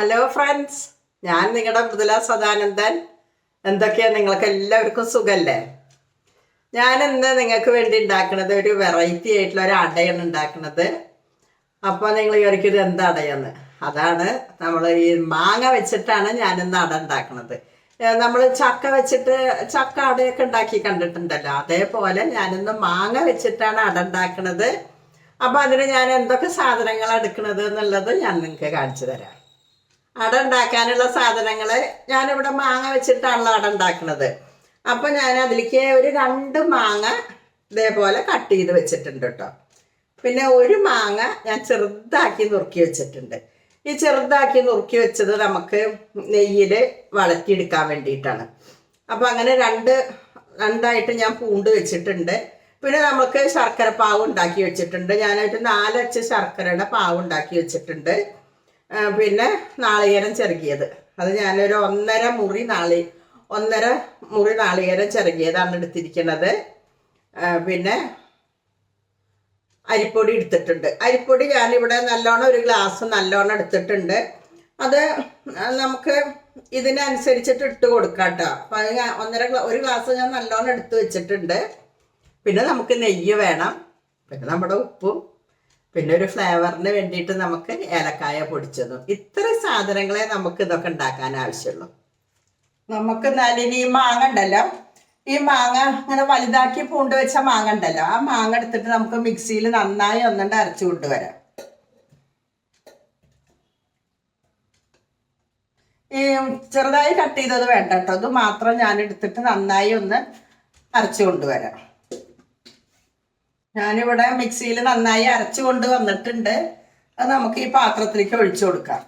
Hello friends ഞാൻ നിങ്ങളുടെ മൃദുല സദാനന്ദൻ. എന്തൊക്കെയാണ് നിങ്ങൾക്ക് എല്ലാവർക്കും സുഖല്ലേ? ഞാൻ ഇന്ന് നിങ്ങൾക്ക് വേണ്ടി ഉണ്ടാക്കുന്നത് ഒരു വെറൈറ്റി ആയിട്ടുള്ള ഒരു അടയാണ് ഉണ്ടാക്കുന്നത്. അപ്പോൾ നിങ്ങൾ ഇത് എന്താ അടയെന്ന്? അതാണ് നമ്മൾ ഈ മാങ്ങ വെച്ചിട്ടാണ് ഞാനിന്ന് അട ഉണ്ടാക്കുന്നത്. നമ്മൾ ചക്ക വെച്ചിട്ട് ചക്ക അടയൊക്കെ ഉണ്ടാക്കി കണ്ടിട്ടുണ്ടല്ലോ. അതേപോലെ ഞാനിന്ന് മാങ്ങ വെച്ചിട്ടാണ് അട ഉണ്ടാക്കുന്നത്. അപ്പോൾ അതിന് ഞാൻ എന്തൊക്കെ സാധനങ്ങൾ എടുക്കുന്നത് എന്നുള്ളത് ഞാൻ നിങ്ങൾക്ക് കാണിച്ചു തരാം. അട ഉണ്ടാക്കാനുള്ള സാധനങ്ങൾ ഞാനിവിടെ മാങ്ങ വെച്ചിട്ടാണല്ലോ അട ഉണ്ടാക്കുന്നത് അപ്പോൾ ഞാൻ അതിലേക്ക് ഒരു രണ്ട് മാങ്ങ ഇതേപോലെ കട്ട് ചെയ്ത് വെച്ചിട്ടുണ്ട് കേട്ടോ പിന്നെ ഒരു മാങ്ങ ഞാൻ ചെറുതാക്കി നുറുക്കി വെച്ചിട്ടുണ്ട്. ഈ ചെറുതാക്കി നുറുക്കി വെച്ചത് നമുക്ക് നെയ്യിൽ വളർത്തിയെടുക്കാൻ വേണ്ടിയിട്ടാണ്. അപ്പോൾ അങ്ങനെ രണ്ട് രണ്ടായിട്ട് ഞാൻ പൂണ്ട് വെച്ചിട്ടുണ്ട്. പിന്നെ നമുക്ക് ശർക്കര പാവ് ഉണ്ടാക്കി വെച്ചിട്ടുണ്ട്. ഞാനൊരു നാലച്ച് ശർക്കരയുടെ പാവ് ഉണ്ടാക്കി വെച്ചിട്ടുണ്ട്. പിന്നെ നാളികേരം ചിരകിയത് അത് ഞാനൊരു ഒന്നര മുറി നാളി ഒന്നര മുറി നാളികേരം ചെറുക്കിയതാണ് എടുത്തിരിക്കുന്നത് പിന്നെ അരിപ്പൊടി എടുത്തിട്ടുണ്ട്. അരിപ്പൊടി ഞാനിവിടെ നല്ലോണം ഒരു ഗ്ലാസ് നല്ലോണം എടുത്തിട്ടുണ്ട്. അത് നമുക്ക് ഇതിനനുസരിച്ചിട്ട് ഇട്ട് കൊടുക്കാം കേട്ടോ അപ്പം അത് ഒന്നര ഒരു ഗ്ലാസ് ഞാൻ നല്ലോണം എടുത്ത് വെച്ചിട്ടുണ്ട്. പിന്നെ നമുക്ക് നെയ്യ് വേണം. പിന്നെ നമ്മുടെ ഉപ്പും പിന്നെ ഒരു ഫ്ലേവറിന് വേണ്ടിയിട്ട് നമുക്ക് ഏലക്കായ പൊടിച്ചതും. ഇത്ര സാധനങ്ങളെ നമുക്ക് ഇതൊക്കെ ഉണ്ടാക്കാൻ ആവശ്യമുള്ളൂ. നമുക്ക് എന്നാലും ഈ മാങ്ങ ഉണ്ടല്ലോ. ഈ മാങ്ങ അങ്ങനെ വലുതാക്കി പൂണ്ട് വെച്ച മാങ്ങ ഉണ്ടല്ലോ. ആ മാങ്ങ എടുത്തിട്ട് നമുക്ക് മിക്സിയിൽ നന്നായി ഒന്നുകൊണ്ട് അരച്ചു കൊണ്ടുവരാം. ഈ ചെറുതായി കട്ട് ചെയ്തത് വേണ്ട കേട്ടോ. അത് മാത്രം ഞാൻ എടുത്തിട്ട് നന്നായി ഒന്ന് അരച്ചു കൊണ്ടുവരാം. ഞാനിവിടെ മിക്സിയിൽ നന്നായി അരച്ചു കൊണ്ട് വന്നിട്ടുണ്ട്. അത് നമുക്ക് ഈ പാത്രത്തിലേക്ക് ഒഴിച്ചു കൊടുക്കാം.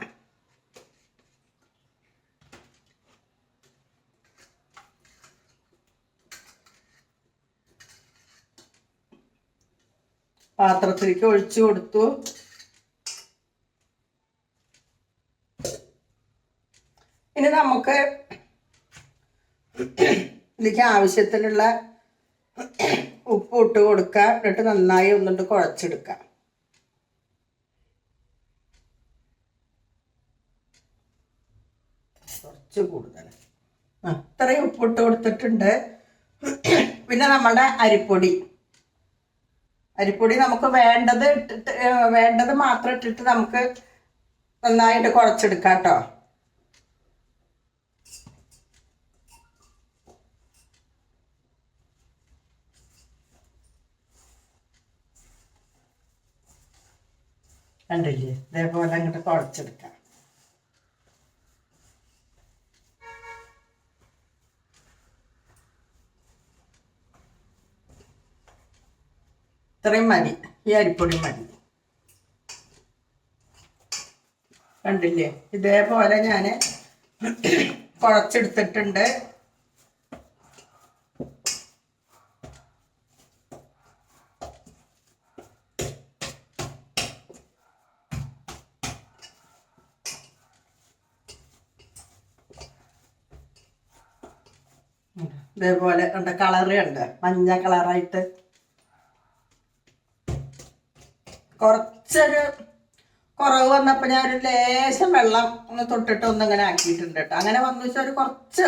പാത്രത്തിലേക്ക് ഒഴിച്ചു കൊടുത്തു. ഇനി നമുക്ക് ഇതിലേക്ക് ആവശ്യത്തിനുള്ള ഉപ്പ് ഇട്ട് കൊടുക്കുക എന്നിട്ട് നന്നായി ഒന്നിട്ട് കുഴച്ചെടുക്കുക കുറച്ച് കൂടുതൽ. അത്രയും ഉപ്പ് ഉപ്പിട്ട് കൊടുത്തിട്ടുണ്ട്. പിന്നെ നമ്മുടെ അരിപ്പൊടി. അരിപ്പൊടി നമുക്ക് വേണ്ടത് ഇട്ടിട്ട് വേണ്ടത് മാത്രം ഇട്ടിട്ട് നമുക്ക് നന്നായിട്ട് കുഴച്ചെടുക്കാം കേട്ടോ. കണ്ടില്ലേ? ഇതേപോലെ അങ്ങോട്ട് കുഴച്ചെടുക്കാം ഇത്രയും മതി. ഈ അരിപ്പൊടി മതി. കണ്ടില്ലേ? ഇതേപോലെ ഞാൻ കുഴച്ചെടുത്തിട്ടുണ്ട് ഇതേപോലെ ഉണ്ട് കളറ് ഉണ്ട്. മഞ്ഞ കളറായിട്ട് കുറച്ചൊരു കുറവ് വന്നപ്പോൾ ഞാൻ ഒരു ലേശം വെള്ളം ഒന്ന് തൊട്ടിട്ട് ഒന്ന് ഇങ്ങനെ ആക്കിയിട്ടുണ്ട് കേട്ടോ. അങ്ങനെ വന്നു വെച്ചാൽ ഒരു കുറച്ച്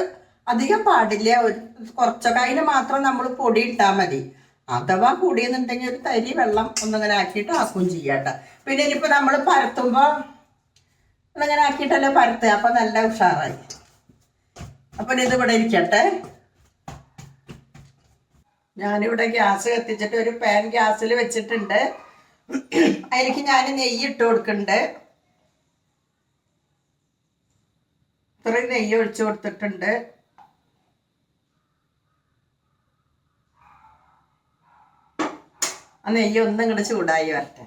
അധികം പാടില്ല. ഒരു കുറച്ചൊക്കെ. അതിന് മാത്രം നമ്മൾ പൊടി ഇട്ടാൽ മതി. അഥവാ കൂടിയെന്നുണ്ടെങ്കിൽ ഒരു തരി വെള്ളം ഒന്നിങ്ങനെ ആക്കിയിട്ട് ആക്കുകയും ചെയ്യാം കേട്ടോ. പിന്നെ ഇനിയിപ്പോൾ നമ്മൾ പരത്തുമ്പോൾ ഒന്നിങ്ങനെ ആക്കിയിട്ടല്ലേ പരത്തുക. അപ്പം നല്ല ഉഷാറായി. അപ്പം ഇവിടെ ഇരിക്കട്ടെ. ഞാനിവിടെ ഗ്യാസ് കത്തിച്ചിട്ട് ഒരു പാൻ ഗ്യാസിൽ വെച്ചിട്ടുണ്ട്. അതിലേക്ക് ഞാൻ നെയ്യ് ഇട്ട് കൊടുക്കുന്നുണ്ട്. ഇത്രയും നെയ്യ് ഒഴിച്ചു കൊടുത്തിട്ടുണ്ട്. ആ നെയ്യ് ഒന്നും ഇങ്ങോട്ട് ചൂടായി വരട്ടെ.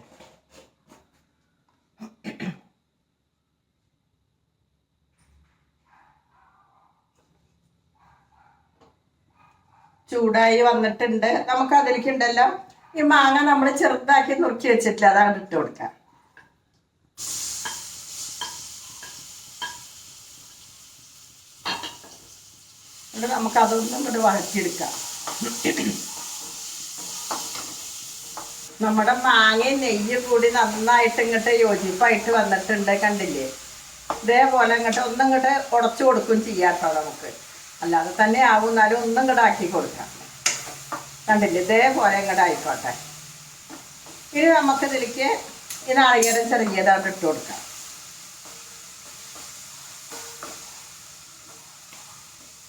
ചൂടായി വന്നിട്ടുണ്ട്. നമുക്ക് അതിലേക്ക് ഉണ്ടല്ലോ ഈ മാങ്ങ നമ്മൾ ചെറുതാക്കി നുറുക്കി വെച്ചിട്ടില്ല. അതാണ് ഇട്ട് കൊടുക്കാം നമുക്ക് അതൊന്നും ഇങ്ങോട്ട് വഴറ്റിയെടുക്കാം. നമ്മുടെ മാങ്ങയും നെയ്യും കൂടി നന്നായിട്ട് ഇങ്ങോട്ട് യോജിപ്പായിട്ട് വന്നിട്ടുണ്ട് കണ്ടില്ലേ? ഇതേപോലെ ഇങ്ങോട്ട് ഒന്നും ഇങ്ങോട്ട് ഉടച്ചു കൊടുക്കും ചെയ്യാട്ടോ നമുക്ക്. അല്ലാതെ തന്നെ ആവും എന്നാലും ഒന്നും ഇങ്ങോട്ട് ആക്കി കൊടുക്കാം. കണ്ടില്ല? ഇതേപോലെ ഇങ്ങോട്ട് ആയിക്കോട്ടെ. ഇനി നമുക്ക് ഇതിലേക്ക് ഈ നാളികേരം ചെറിയതായിട്ട് ഇട്ട് കൊടുക്കാം.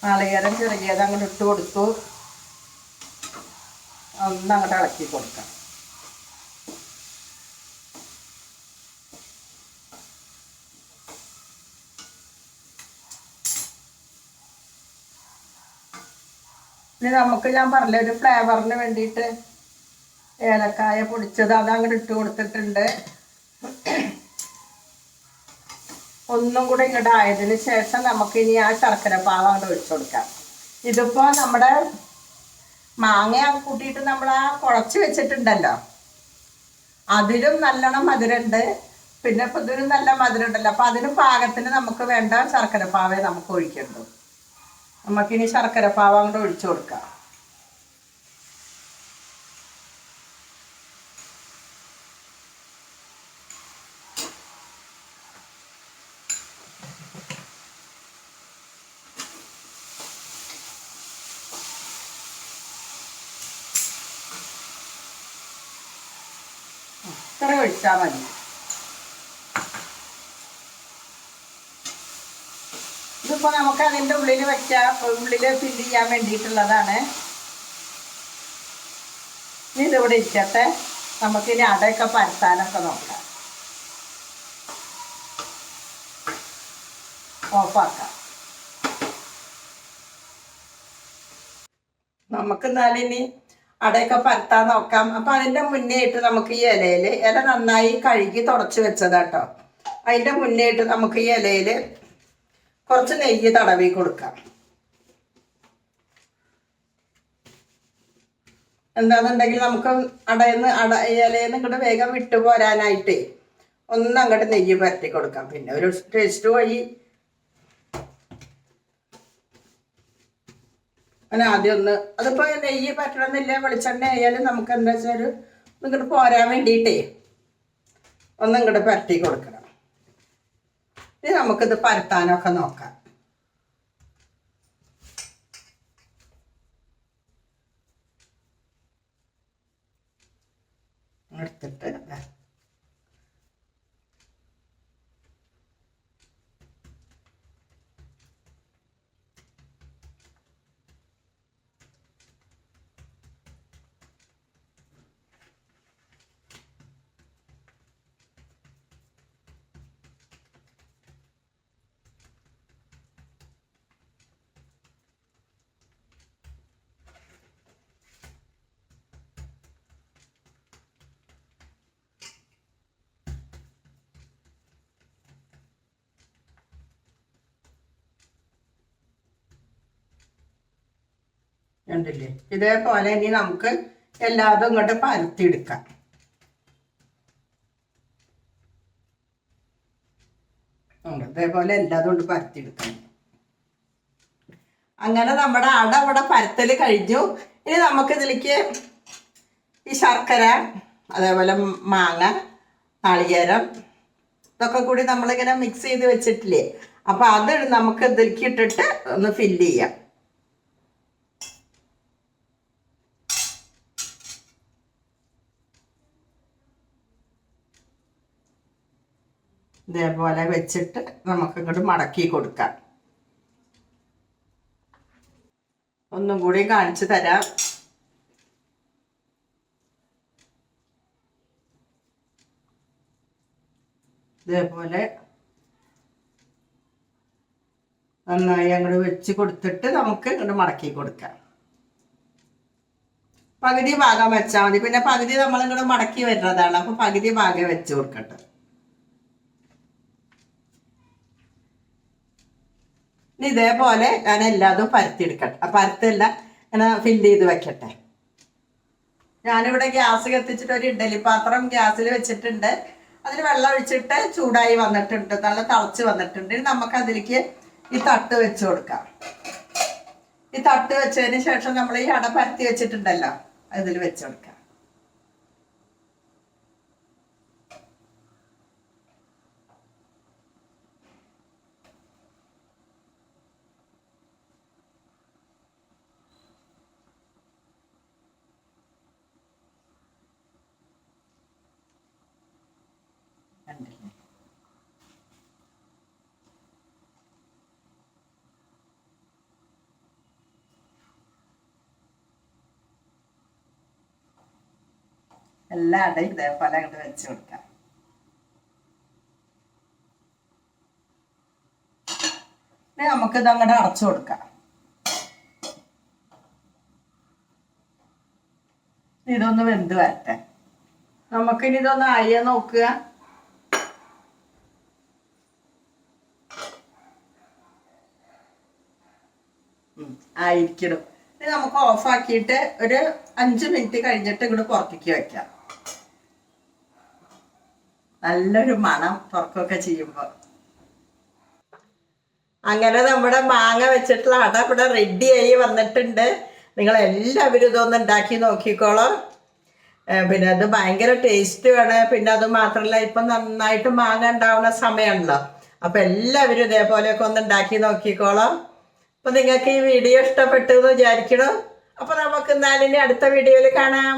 നാളികേരം ചെറിയത് അങ്ങോട്ട് ഇട്ട് കൊടുത്തു. ഒന്ന് അങ്ങോട്ട് ഇളക്കി കൊടുക്കാം. ഇനി നമുക്ക് ഞാൻ പറഞ്ഞ ഒരു ഫ്ലേവറിന് വേണ്ടിയിട്ട് ഏലക്കായ പൊടിച്ചത് അത് അങ്ങോട്ട് ഇട്ട് കൊടുത്തിട്ടുണ്ട്. ഒന്നും കൂടെ ഇങ്ങോട്ട് ആയതിനു ശേഷം നമുക്ക് ഇനി ആ ശർക്കര പാവ അങ്ങോട്ട് ഒഴിച്ചു കൊടുക്കാം. ഇതിപ്പോ നമ്മുടെ മാങ്ങ കൂട്ടിയിട്ട് നമ്മൾ ആ കുഴച്ച് വെച്ചിട്ടുണ്ടല്ലോ. അതിലും നല്ലോണം മധുരമുണ്ട് പിന്നെ ഇപ്പൊ ഇതിനും നല്ല മധുരമുണ്ടല്ലോ അപ്പൊ അതിന് പാകത്തിന് നമുക്ക് വേണ്ട ശർക്കര പാവേ നമുക്ക് ഒഴിക്കണ്ടു. നമുക്കിനി ശർക്കര പാവ അങ്ങോട്ട് ഒഴിച്ചു കൊടുക്കാം. ഇത്ര ഒഴിച്ചാൽ മതി. ഇതിപ്പോ നമുക്ക് അതിന്റെ ഉള്ളിൽ വെക്കാം ഉള്ളിൽ ഫില്ല് ചെയ്യാൻ വേണ്ടിയിട്ടുള്ളതാണ്. ഇനി ഇതിവിടെ ഇരിക്കട്ടെ. നമുക്കിനി അടയൊക്കെ പരത്താനൊക്കെ നോക്കാം. ഓഫാക്കാം. നമുക്ക് എന്നാലിനി അടയൊക്കെ പരത്താൻ നോക്കാം. അപ്പൊ അതിന്റെ മുന്നേ ആയിട്ട് നമുക്ക് ഈ ഇലയിൽ ഇല നന്നായി കഴുകി തുടച്ച് വെച്ചതാട്ടോ. അതിന്റെ മുന്നേ ആയിട്ട് നമുക്ക് ഈ ഇലയിൽ കുറച്ച് നെയ്യ് തടവി കൊടുക്കാം. എന്താണെന്നുണ്ടെങ്കിൽ നമുക്ക് അടയിന്ന് അട ഇലയിൽ ഇങ്ങോട്ട് വേഗം വിട്ടു പോരാനായിട്ട് ഒന്ന് അങ്ങോട്ട് നെയ്യ് പരത്തി കൊടുക്കാം. പിന്നെ ഒരു ടേസ്റ്റ് വഴി അങ്ങനെ ആദ്യം ഒന്ന് അതിപ്പോ നെയ്യ് പറ്റണമെന്നില്ല വെളിച്ചെണ്ണ ആയാലും നമുക്ക് എന്താ വെച്ചാൽ ഇങ്ങോട്ട് പോരാൻ വേണ്ടിയിട്ടേ ഒന്ന് ഇങ്ങോട്ട് പരത്തി കൊടുക്കണം. ഇനി നമുക്കിത് പരത്താനൊക്കെ നോക്കാം. എടുത്തിട്ട് കണ്ടില്ലേ? ഇതേപോലെ ഇനി നമുക്ക് എല്ലാതും ഇങ്ങോട്ട് പരത്തിയെടുക്കാം. ഉണ്ട്. ഇതേപോലെ എല്ലാതും കൊണ്ട് പരത്തിയെടുക്കാം. അങ്ങനെ നമ്മുടെ അട ഇവിടെ പരത്തൽ കഴിഞ്ഞു. ഇനി നമുക്ക് ഇതിലേക്ക് ഈ ശർക്കര അതേപോലെ മാങ്ങ നാളികേരം ഇതൊക്കെ കൂടി നമ്മളിങ്ങനെ മിക്സ് ചെയ്ത് വെച്ചിട്ടില്ലേ? അപ്പൊ അത് നമുക്ക് ഇതിലേക്ക് ഇട്ടിട്ട് ഒന്ന് ഫില്ല് ചെയ്യാം. ഇതേപോലെ വെച്ചിട്ട് നമുക്ക് ഇങ്ങോട്ട് മടക്കി കൊടുക്കാം. ഒന്നും കൂടി കാണിച്ചു തരാം. ഇതേപോലെ നന്നായി അങ്ങോട്ട് വെച്ച് കൊടുത്തിട്ട് നമുക്ക് ഇങ്ങോട്ട് മടക്കി കൊടുക്കാം. പകുതി ഭാഗം വെച്ചാൽ മതി. പിന്നെ പകുതി നമ്മൾ ഇങ്ങോട്ട് മടക്കി വരുന്നതാണ്. അപ്പൊ പകുതി ഭാഗം വെച്ച് കൊടുക്കട്ടെ. ഇനി ഇതേപോലെ ഞാൻ എല്ലാതും പരത്തിയെടുക്കട്ടെ. പരത്തല്ല ഇങ്ങനെ ഫില്ല് ചെയ്ത് വെക്കട്ടെ. ഞാനിവിടെ ഗ്യാസ് കത്തിച്ചിട്ട് ഒരു ഇഡ്ഡലി പാത്രം ഗ്യാസിൽ വെച്ചിട്ടുണ്ട്. അതിൽ വെള്ളം ഒഴിച്ചിട്ട് ചൂടായി വന്നിട്ടുണ്ട്. നല്ല തളച്ച് വന്നിട്ടുണ്ട്. ഇനി നമുക്ക് അതിലേക്ക് ഈ തട്ട് വെച്ച് കൊടുക്കാം. ഈ തട്ട് വെച്ചതിന് ശേഷം നമ്മൾ ഈ അട പരത്തി വെച്ചിട്ടുണ്ടല്ലോ അതിൽ വെച്ച് കൊടുക്കാം. കണ്ടില്ലേ എല്ലാ ഇതേപോലെ അങ്ങോട്ട് വെച്ച് കൊടുക്കാം. നമുക്കിത് അങ്ങോട്ട് അടച്ചു കൊടുക്കാം. ഇതൊന്ന് വെന്ത് വരട്ടെ. നമുക്കിനി ഇതൊന്ന് അയ്യ നോക്കുക. ആയിരിക്കണം. ഇനി നമുക്ക് ഓഫാക്കിയിട്ട് ഒരു അഞ്ച് മിനിറ്റ് കഴിഞ്ഞിട്ട് ഇങ്ങോട്ട് പുറത്തേക്ക് വെക്കാം. നല്ലൊരു മണം തുറക്കൊക്കെ ചെയ്യുമ്പോൾ അങ്ങനെ നമ്മുടെ മാങ്ങ വെച്ചിട്ടുള്ള അട ഇവിടെ റെഡിയായി വന്നിട്ടുണ്ട്. നിങ്ങൾ എല്ലാവരും ഇതൊന്ന് ഉണ്ടാക്കി നോക്കിക്കോളാം. പിന്നെ അത് ഭയങ്കര ടേസ്റ്റുമാണ് പിന്നെ അത് മാത്രമല്ല ഇപ്പം നന്നായിട്ട് മാങ്ങ ഉണ്ടാവുന്ന സമയമാണല്ലോ. അപ്പം എല്ലാവരും ഇതേപോലെയൊക്കെ ഒന്ന് ഉണ്ടാക്കി നോക്കിക്കോളാം. അപ്പം നിങ്ങൾക്ക് ഈ വീഡിയോ ഇഷ്ടപ്പെട്ടു എന്ന് വിചാരിക്കണം? അപ്പോൾ നമുക്ക് എന്നാലും അടുത്ത വീഡിയോയിൽ കാണാം.